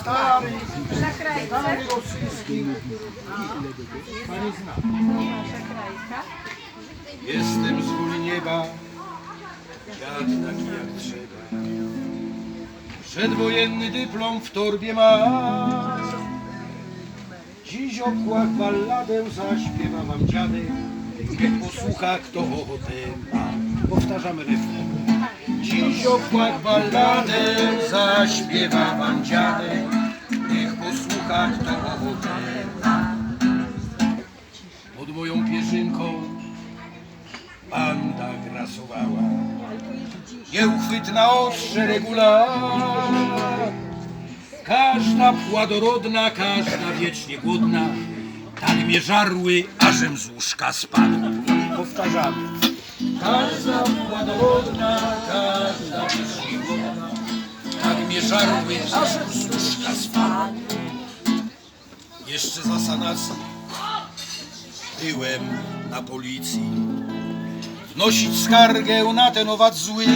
Stary, stary rosyjski. Jestem z góry nieba, dziad taki jak trzeba. Przedwojenny dyplom w torbie ma. Dziś okład balladę zaśpiewa wam dziadek. Niech posłucha kto ochotę ma. Powtarzamy refren. Dziś okład balladę zaśpiewa wam dziadek. Niech posłucha kto ochotę. Pod moją pierzynką banda grasowała. Nieuchwytna ostrze regular. Każda pładorodna, każda wiecznie głodna. Tak mnie żarły, ażem z łóżka spadł. Powtarzamy. Każda pładorodna, żarły, z łóżka spadł. Jeszcze za sanacji byłem na policji. Wnosić skargę na ten owad zły.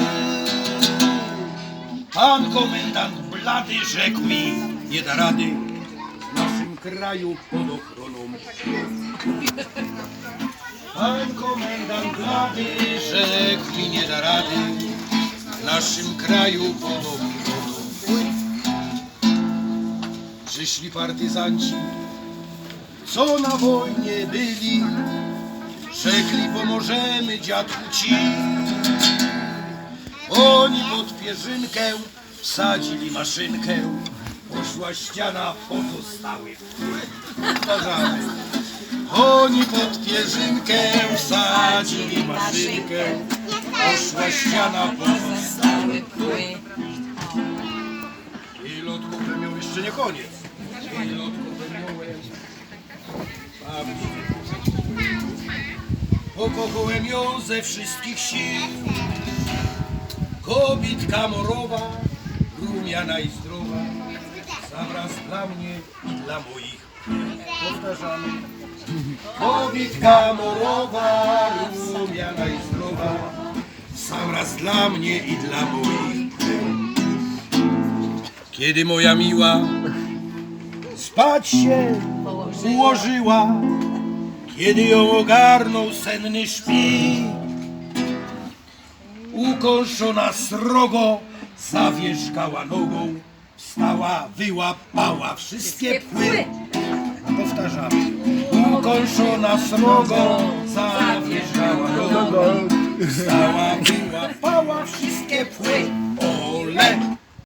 Pan komendant blady rzekł mi, nie da rady w naszym kraju pod ochroną. Pan komendant blady rzekł mi, nie da rady w naszym kraju pod ochroną. Przyszli partyzanci, co na wojnie byli, rzekli pomożemy dziadku ci. Oni pod pierzynkę wsadzili maszynkę, poszła ściana, pozostały Powtarzamy. Oni pod pierzynkę wsadzili maszynkę, poszła ściana, pozostały I lotków miał jeszcze nie koniec. Pokochałem ją ze wszystkich sił. Kobitka morowa, rumiana i zdrowa, sam raz dla mnie i dla moich. Powtarzamy. Kobitka morowa, rumiana i zdrowa, sam raz dla mnie i dla moich. Kiedy moja miła spać się ułożyła, kiedy ją ogarnął senny szpik, Ukąszona srogo zawierzgała nogą, wstała, wyłapała wszystkie pły. Powtarzamy. Ukąszona srogo zawierzgała nogą, wstała, wyłapała wszystkie pły.